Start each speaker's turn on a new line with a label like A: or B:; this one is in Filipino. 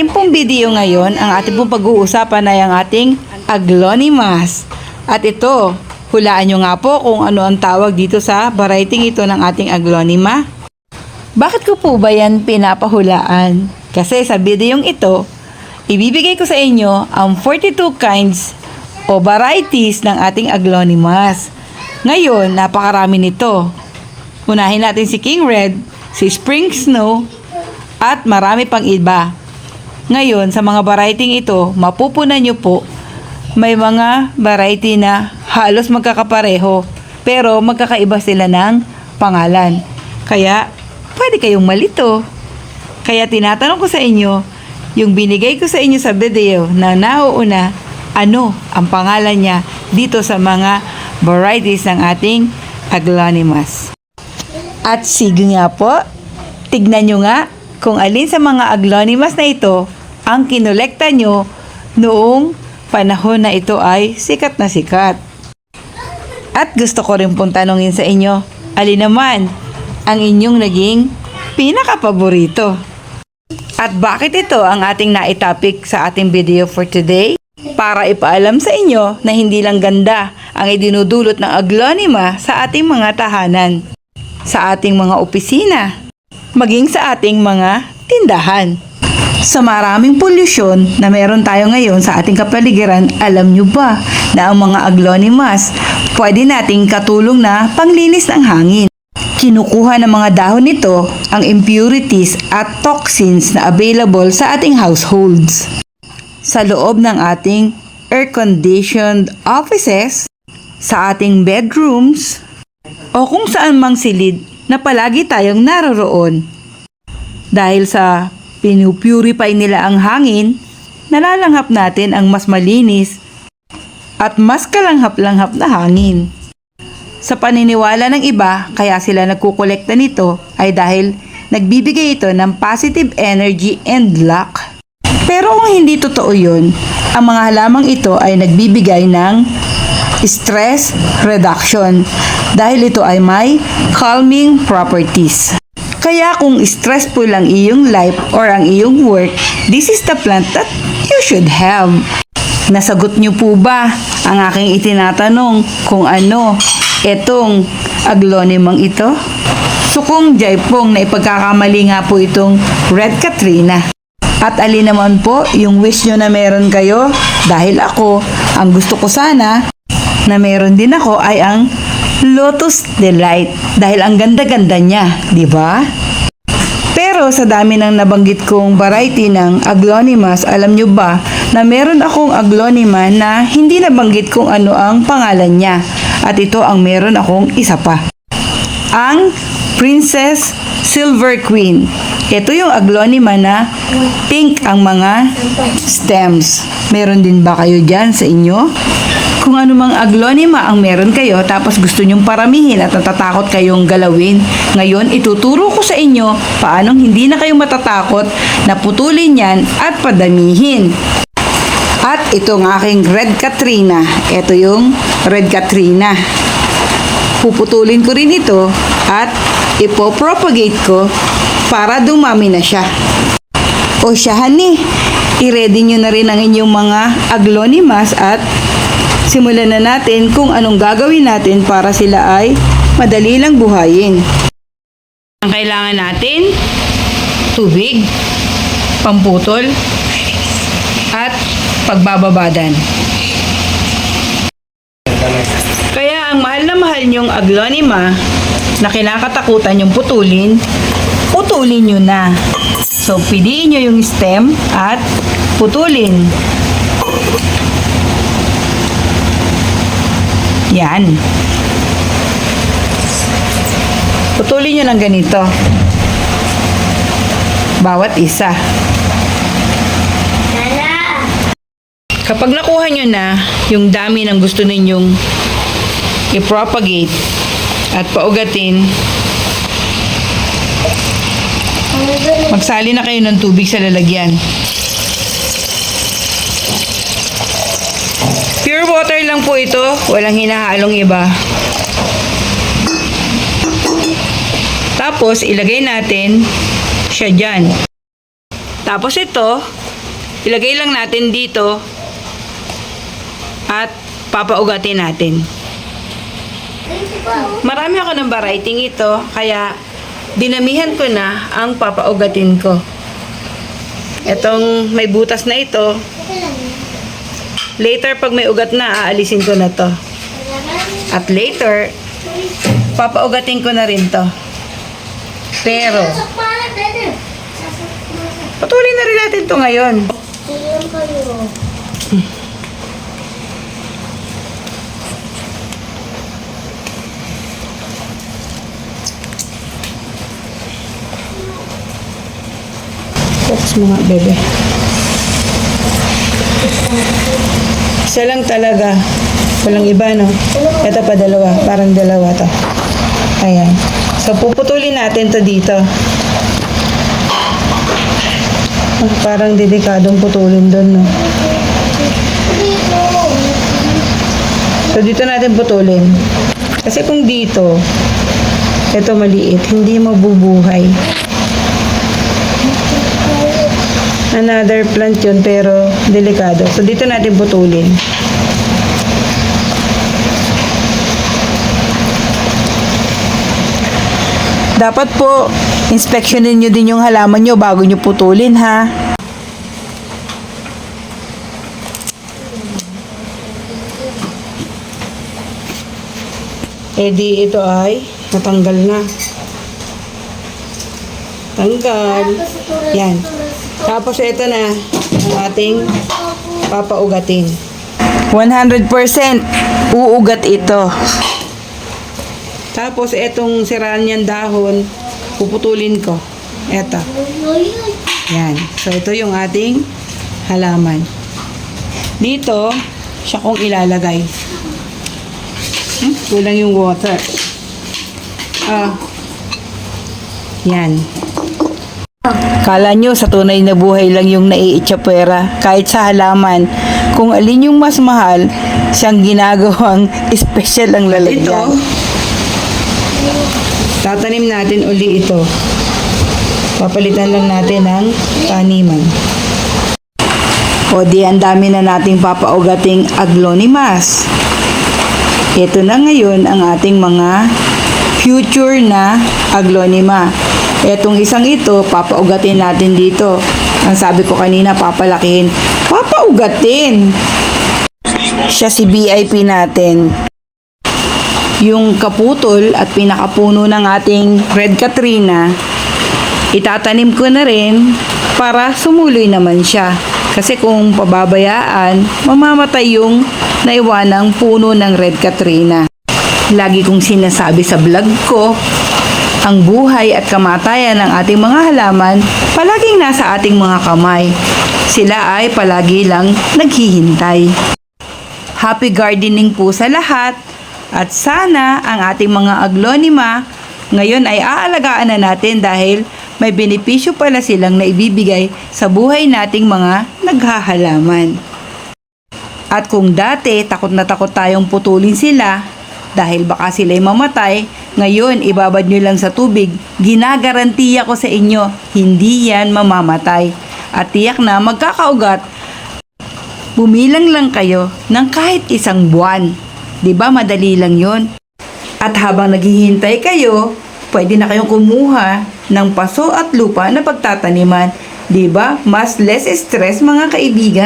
A: ating pong video ngayon, ang ating pong pag-uusapan ay ang ating aglonimas. At ito, hulaan nyo nga po kung ano ang tawag dito sa variety ito ng ating aglonima. Bakit ko po ba yan pinapahulaan? Kasi sa videong ito, ibibigay ko sa inyo ang 42 kinds o varieties ng ating aglonimas. Ngayon, napakarami nito. Unahin natin si King Red, si Spring Snow, at marami pang iba. Ngayon, sa mga variety ito, mapupunan nyo po, may mga variety na halos magkakapareho, pero magkakaiba sila ng pangalan. Kaya, pwede kayong malito. Kaya tinatanong ko sa inyo, yung binigay ko sa inyo sa video na nauuna, ano ang pangalan niya dito sa mga varieties ng ating aglonimas. At sige nga po, tignan nyo nga kung alin sa mga aglonimas na ito ang kinolekta nyo noong panahon na ito ay sikat na sikat. At gusto ko rin pong tanongin sa inyo, alin naman ang inyong naging pinakapaborito? At bakit ito ang ating naitopic sa ating video for today? Para ipaalam sa inyo na hindi lang ganda ang idinudulot ng aglonima sa ating mga tahanan, sa ating mga opisina, maging sa ating mga tindahan. Sa maraming polusyon na meron tayo ngayon sa ating kapaligiran, alam nyo ba na ang mga aglonimas pwede nating katulong na panglinis ng hangin? Kinukuha ng mga dahon nito ang impurities at toxins na available sa ating households. Sa loob ng ating air-conditioned offices, sa ating bedrooms, o kung saan mang silid na palagi tayong naroroon. Dahil sa pinupurify nila ang hangin, nalalanghap natin ang mas malinis at mas kalanghap-langhap na hangin. Sa paniniwala ng iba, kaya sila nagkukolekta nito ay dahil nagbibigay ito ng positive energy and luck. Pero kung hindi totoo yun, ang mga halamang ito ay nagbibigay ng stress reduction dahil ito ay may calming properties. Kaya kung stressful ang iyong life or ang iyong work, this is the plant that you should have. Nasagot niyo po ba ang aking itinatanong kung ano itong aglonimang ito? So kung Jaipong na ipagkakamali nga po itong Red Katrina. At alin naman po yung wish nyo na meron kayo dahil ako, ang gusto ko sana na meron din ako ay ang Lotus Delight dahil ang ganda-ganda niya, di ba? Pero sa dami ng nabanggit kong variety ng aglonimas, alam nyo ba na meron akong aglonima na hindi nabanggit kung ano ang pangalan niya. At ito ang meron akong isa pa. Ang Princess Silver Queen. Ito yung aglonima na pink ang mga stems. Meron din ba kayo dyan sa inyo? Kung ano mang aglonima ang meron kayo tapos gusto nyong paramihin at natatakot kayong galawin, ngayon ituturo ko sa inyo paanong hindi na kayo matatakot na putulin yan at padamihin. At itong aking Red Katrina. Ito yung Red Katrina. Puputulin ko rin ito at ipopropagate ko para dumami na siya. O siya, honey, i-ready nyo na rin ang inyong mga aglonimas at simulan na natin kung anong gagawin natin para sila ay madali lang buhayin. Ang kailangan natin, tubig, pamputol, at pagbababadan. Mahal niyong aglonima na kinakatakutan yung putulin, putulin nyo na. So, piliin nyo yung stem at putulin. Yan. Putulin nyo ng ganito. Bawat isa. Kapag nakuha nyo na yung dami ng gusto ninyong i-propagate at paugatin, magsali na kayo ng tubig sa lalagyan. Pure water lang po ito, walang hinahalong iba. Tapos, ilagay natin siya dyan. Tapos ito, ilagay lang natin dito at papaugatin natin. Marami ako ng variety ito, kaya dinamihan ko na ang papaugatin ko. Itong may butas na ito, later pag may ugat na, aalisin ko na to. At later, papaugatin ko na rin to. Pero, patuloy na rin natin to ngayon. Focus mo nga, bebe. Isa lang talaga. Walang iba, no? Ito pa dalawa. Parang dalawa to. Ayan. So, puputulin natin to dito. Ah, parang delikadong putulin doon, no? So, dito natin putulin. Kasi kung dito, ito maliit, hindi mabubuhay. Another plant yun, pero delikado. So, dito natin putulin. Dapat po, inspeksyonin nyo din yung halaman nyo bago nyo putulin, ha? Eh di ito ay natanggal na. Tanggal. Yan. Tapos ito na ang ating papaugatin. 100% uugat ito. Tapos etong siraan niyang dahon, puputulin ko. Eto. Yan. So ito yung ating halaman. Dito, siya kong ilalagay. Hmm? Kulang yung water. Ah. Yan. Kala nyo sa tunay na buhay lang yung naiitsapwera kahit sa halaman. Kung alin yung mas mahal, siyang ginagawang special ang lalagyan. Ito, tatanim natin uli ito. Papalitan lang natin ng taniman. O di, ang dami na nating papaugating aglonimas. Ito na ngayon ang ating mga future na aglonima. Etong isang ito, papaugatin natin dito. Ang sabi ko kanina, papalakihin. Papaugatin! Siya si BIP natin. Yung kaputol at pinakapuno ng ating Red Katrina, itatanim ko na rin para sumuloy naman siya. Kasi kung pababayaan, mamamatay yung naiwanang puno ng Red Katrina. Lagi kong sinasabi sa vlog ko, ang buhay at kamatayan ng ating mga halaman palaging nasa ating mga kamay. Sila ay palagi lang naghihintay. Happy gardening po sa lahat at sana ang ating mga aglonema ngayon ay aalagaan na natin dahil may benepisyo pala silang naibibigay sa buhay nating mga naghahalaman. At kung dati takot na takot tayong putulin sila dahil baka sila'y mamatay, ngayon ibabad nyo lang sa tubig, ginagarantiya ko sa inyo, hindi yan mamamatay. At tiyak na magkakaugat, bumilang lang kayo ng kahit isang buwan. ba madali lang yon? At habang naghihintay kayo, pwede na kayong kumuha ng paso at lupa na pagtataniman. ba? Mas less stress mga kaibigan.